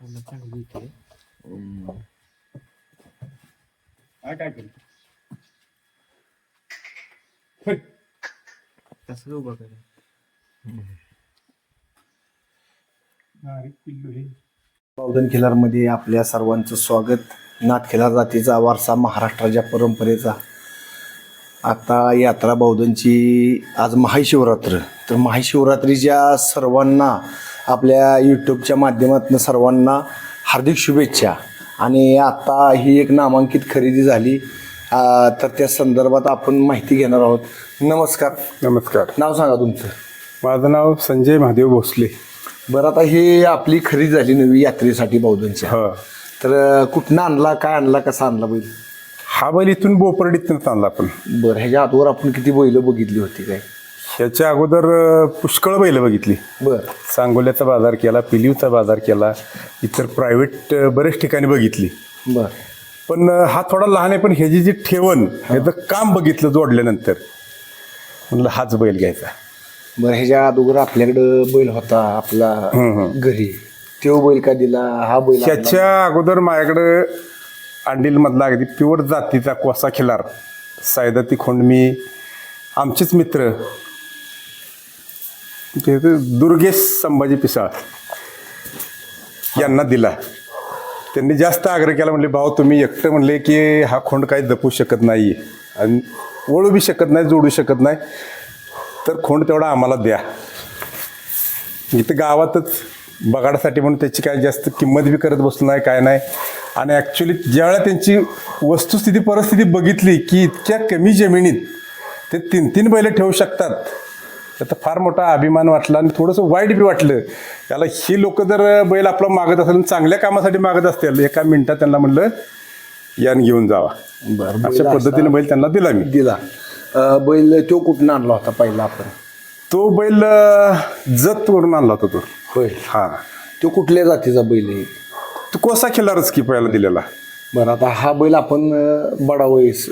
चांगली काय केलं उभं हे. बावधन खिलारमध्ये आपल्या सर्वांचं स्वागत. नाथ खिलार जातीचा वारसा महाराष्ट्राच्या परंपरेचा. आता यात्रा बौद्धनची आज महाशिवरात्र. तर महाशिवरात्रीच्या सर्वांना आपल्या यूट्यूबच्या माध्यमातून सर्वांना हार्दिक शुभेच्छा. आणि आता ही एक नामांकित खरेदी झाली. तर त्या संदर्भात आपण माहिती घेणार आहोत. नमस्कार. नमस्कार. नाव सांगा तुमचं. माझं नाव संजय महादेव भोसले. बरं आता ही आपली खरेदी झाली नवी यात्रेसाठी बौद्धनच्या हा. तर कुठनं आणला काय आणला कसा आणला बैल? हा बैल इथून बोपर्डीतून आणला आपण. बरं ह्याच्या आधीवर आपण किती बैल बघितली होती काय? ह्याच्या अगोदर अं, पुष्कळ बैल बघितली. बरं. सांगोल्याचा बाजार केला पिलीवचा बाजार केला इतर प्रायव्हेट बरेच ठिकाणी बघितली. बरं. पण अं, हा थोडा लहान आहे पण ह्याची जी ठेवण ह्याचं काम बघितलं जोडल्यानंतर. म्हणलं हाच बैल घ्यायचा. बरं ह्याच्या अगोदर आपल्याकडं बैल होता आपला घरी. तो बैल का दिला हा बैल आपला- ह्याच्या अगोदर माझ्याकडं अंडीलमधला अगदी प्युअर जातीचा कोसा खिलार. सायदाती खोंडमी आमचेच मित्र ते दुर्गेश संभाजी पिसाळ यांना दिला. त्यांनी जास्त आग्रह केला म्हणले भाऊ तुम्ही एकटं म्हणले की हा खोंड काही जपू शकत नाही आणि ओळू बी शकत नाही जोडू शकत नाही. तर खोंड तेवढा आम्हाला द्या. इथं गावातच बगाडासाठी म्हणून त्याची काय जास्त किंमत बी करत बसलो नाही काय नाही. आणि ॲक्च्युली ज्यावेळेला त्यांची वस्तुस्थिती परिस्थिती बघितली की इतक्या कमी जमिनीत ते तीन तीन बैल ठेवू शकतात त्याचा फार मोठा अभिमान वाटला आणि थोडंसं वाईट बी वाटलं. त्याला ही लोक जर बैल आपला मागत असेल चांगल्या कामासाठी मागत असतील एका मिनिटात त्यांना म्हणलं यान घेऊन जावा. बरं अशा पद्धतीने बैल त्यांना दिला मी. दिला. बैल तो कुठनं आणला होता पहिला आपण? तो बैल जत वरून आणला होता तो. होय. हा. तो कुठल्या जातीचा बैल आहे? तो कोसा खिलारच की पहिला दिलेला. बरं आता हा बैल आपण अ, बडा वयस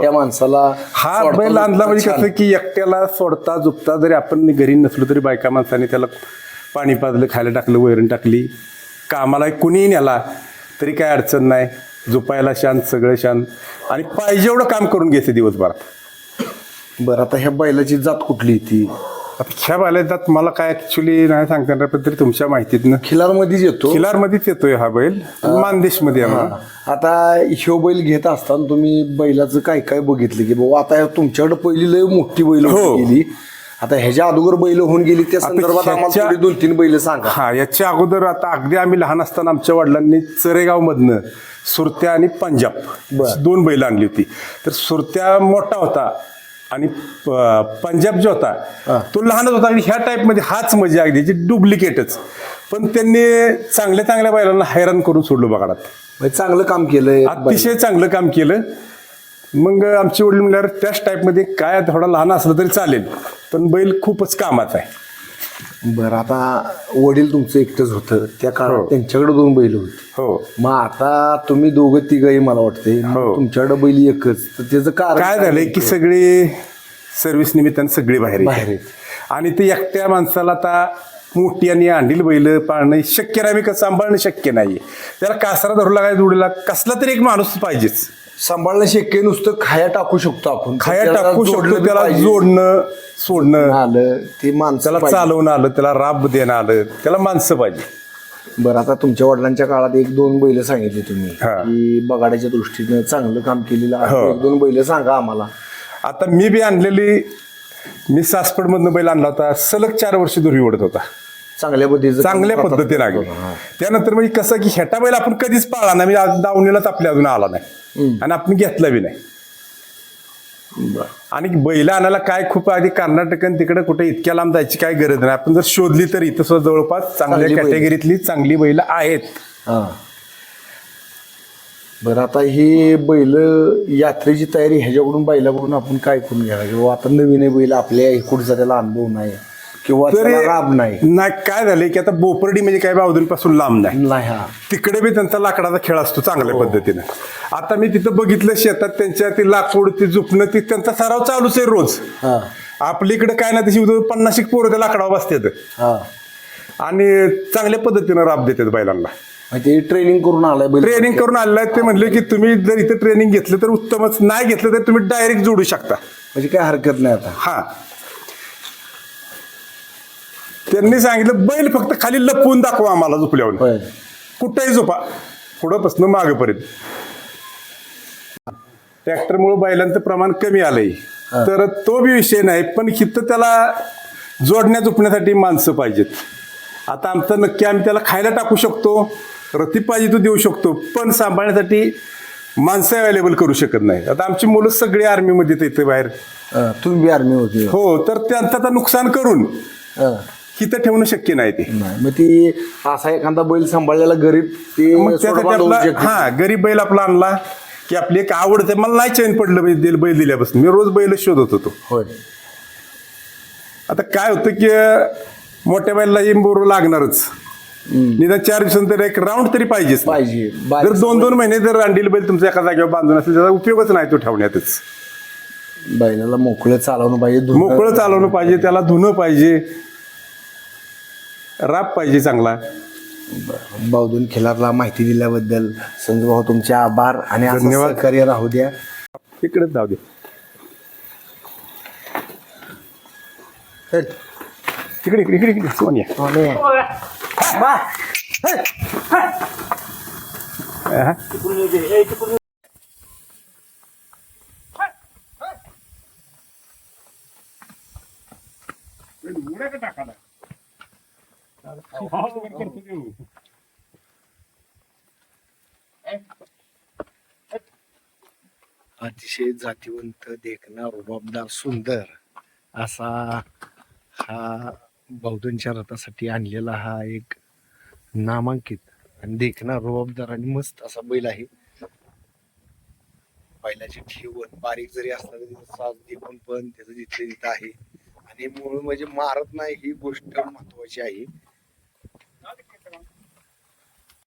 त्या माणसाला हा बैल आणला म्हणजे. कसं की एकट्याला सोडता झुपता जरी आपण घरी नसलो तरी बायका माणसाने त्याला पाणी पाजलं खायला टाकलं वैरण टाकली. कामाला कुणीही नेला तरी काय अडचण नाही. झोपायला शांत सगळं शांत. आणि पाहिजे एवढं काम करून घ्यायचं दिवसभरात. बरं आता ह्या बैलाची जात कुठली ती? आता ह्या बाल्यात मला काय ऍक्च्युली नाही सांगता येणार पण तरी तुमच्या माहितीतनं. खिलारमध्येच येतो. खिलारमध्येच येतोय हा बैल. मानदेशमध्ये म्हणून. आता ह्यो बैल घेत असताना तुम्ही बैलाचं काय काय बघितलं की बाबा आता तुमच्याकडे पहिली लय मोठी बैल हो. गेली. आता ह्याच्या अगोदर बैल होऊन गेली त्या संदर्भात आम्हाला ह्याच्या- थोडी दोन तीन बैल सांगा. हा याच्या अगोदर आता अगदी आम्ही लहान असताना आमच्या वडिलांनी चरेगाव मधनं सुरत्या आणि पंजाब बर. दोन बैल आणली होती. तर सुरत्या मोठा होता. आणि प- पंजाब जो होता तो लहानच होता आणि ह्या टाईपमध्ये हाच म्हणजे अगदी डुप्लिकेटच पण त्यांनी चांगल्या चांगल्या बैलांना हैराण करून सोडलं बघाडात म्हणजे चांगलं काम केलंय. अतिशय चांगलं काम केलं. मग आमचे वडील म्हणल्यावर त्याच टाईपमध्ये काय थोडा लहान असलं तरी चालेल पण बैल खूपच कामाचा आहे. बरं आता वडील तुमचं एकटंच होतं त्या काळात हो. त्यांच्याकडे दोन बैल होते हो मग आता तुम्ही दोघं तिघही मला वाटते हो. तुमच्याकडे बैल एकच तर त्याचं कारण काय झालंय की सगळी सर्व्हिस निमित्तानं सगळी बाहेर. बाहेर. आणि ते एकट्या माणसाला आता मोठी आणि अंडील बैल पाळणं शक्य नाही कसं सांभाळणं शक्य नाही त्याला कासरा धरूला काय जोडीला कसला तरी एक माणूस पाहिजेच सांभाळणं शक्य नुसतं खाया टाकू शकतो आपण खाया त्याला टाकू शकतो त्याला पाहिजे. जोडणं सोडणं आलं ते माणसं त्याला पाहिजे. चालवणं आलं त्याला राब देणं आलं त्याला माणसं पाहिजे बरं आता तुमच्या वडिलांच्या काळात एक दोन बैल सांगितले तुम्ही हा. की बगाड्याच्या दृष्टीनं चांगलं काम केलेलं आहे हो. एक दोन बैल सांगा आम्हाला आता मी बी आणलेली मी सासपडमधनं बैल आणला होता सलग चार वर्ष दुरी ओढत होता चांगल्या पद्धतीचं चांगल्या पद्धतीने. आगे. त्यानंतर म्हणजे कसं की हेटा बैल आपण कधीच पाळला नाही म्हणजे आज दावणीलाच आपल्या अजून आला नाही आणि आपण घेतला बी नाही. आणि बैल आणायला काय खूप आधी कर्नाटक आणि तिकडे कुठे इतक्या लांब जायची काय गरज नाही. आपण जर शोधली तर इथं सुद्धा जवळपास चांगली चांगल्या. कॅटेगरीतली चांगली बैल आहेत. हा. बरं आता ही बैल यात्रेची तयारी ह्याच्याकडून बैलाकडून आपण काय करून घ्यायला किंवा आता नवीन बैल आपल्या इकडचा त्याला अनुभव नाही. किंवा त्याला राब नाही. नाही काय झालंय की आता बोपर्डी म्हणजे काय पासून लांब नाही. नाही हा. तिकडे बी त्यांचा लाकडाचा खेळ असतो चांगल्या पद्धतीनं. आता मी तिथं बघितलं शेतात त्यांच्या ती लाकूड ती झुपणं ती त्यांचा सराव चालूच आहे रोज. हा. आपलीकडे काय ना तशी पन्नास एक पोरं त्या लाकडावर बसतात. हा. आणि चांगल्या पद्धतीनं राब देतात बैलांना. म्हणजे ट्रेनिंग करून आलाय बैल. ट्रेनिंग करून आलेलं आहे ते म्हणले की तुम्ही जर इथं ट्रेनिंग घेतलं तर उत्तमच नाही घेतलं तर तुम्ही डायरेक्ट जोडू शकता. म्हणजे काय हरकत नाही आता. हा. त्यांनी सांगितलं बैल फक्त खाली लपवून दाखवा आम्हाला झोपल्यावर. कुठेही झोपा. पुढं बसणं मागेपर्यंत ट्रॅक्टरमुळे बैलांचं प्रमाण कमी आलंय. तर तो बी विषय नाही पण इथं त्याला जोडण्या झोपण्यासाठी माणसं पाहिजेत. आता आमचं नक्की आम्ही त्याला खायला टाकू शकतो रती पाहिजे तो देऊ शकतो पण सांभाळण्यासाठी माणसं अवेलेबल करू शकत नाही. आता आमची मुलं सगळी आर्मीमध्ये येते बाहेर. तुम्ही बी आर्मी होती हो तर त्यांचं आता नुकसान करून इथं ठेवणं शक्य नाही ते. नाही मग ती असा एखादा बैल सांभाळलेला गरीब ते मग सोडा त्यासाठी बांधवू आपला शकतो. हा गरीब बैल आपला आणला की आपली एक आवड आहे मला नाही चैन पडलं बैल दिल- बैल दिल्यापासून. मी रोज बैल शोधत होतो. होय. आता काय होतं की अं, मोठ्या बैलाला इम्बोर लागणारच. निदान चार दिवसांत तरी एक राऊंड तरी पाहिजेच पाहिजे. जर बारीक दोन दोन महिने जर अंडील बैल तुमच्या एका जागेवर बांधून असेल त्याचा उपयोगच नाही तो ठेवण्यातच. बैलाला मोकळं चालवणं पाहिजे धुणं- मोकळं चालवणं पाहिजे त्याला धुणं पाहिजे. राप पाहिजे चांगला. बावधून खिलारला माहिती दिल्याबद्दल संजू भाऊ तुमचे आभार आणि असं धन्यवाद. सहकार्य राहू द्या. इकडेच जाऊ दे. तिकडे इकडे इकडे इकडे सोनिया. हा? अतिशय जातीवंत देखना रुबाबदार सुंदर असा हा बौद्धांच्या रथासाठी आणलेला हा एक नामांकित आणि देखना रुबाबदार आणि मस्त असा बैल आहे. बैलाची ठेवण बारीक जरी असला तरी साज देखून पण त्याचं जिथे तिथं आहे. आणि मूळ म्हणजे मारत नाही ही गोष्ट महत्वाची आहे.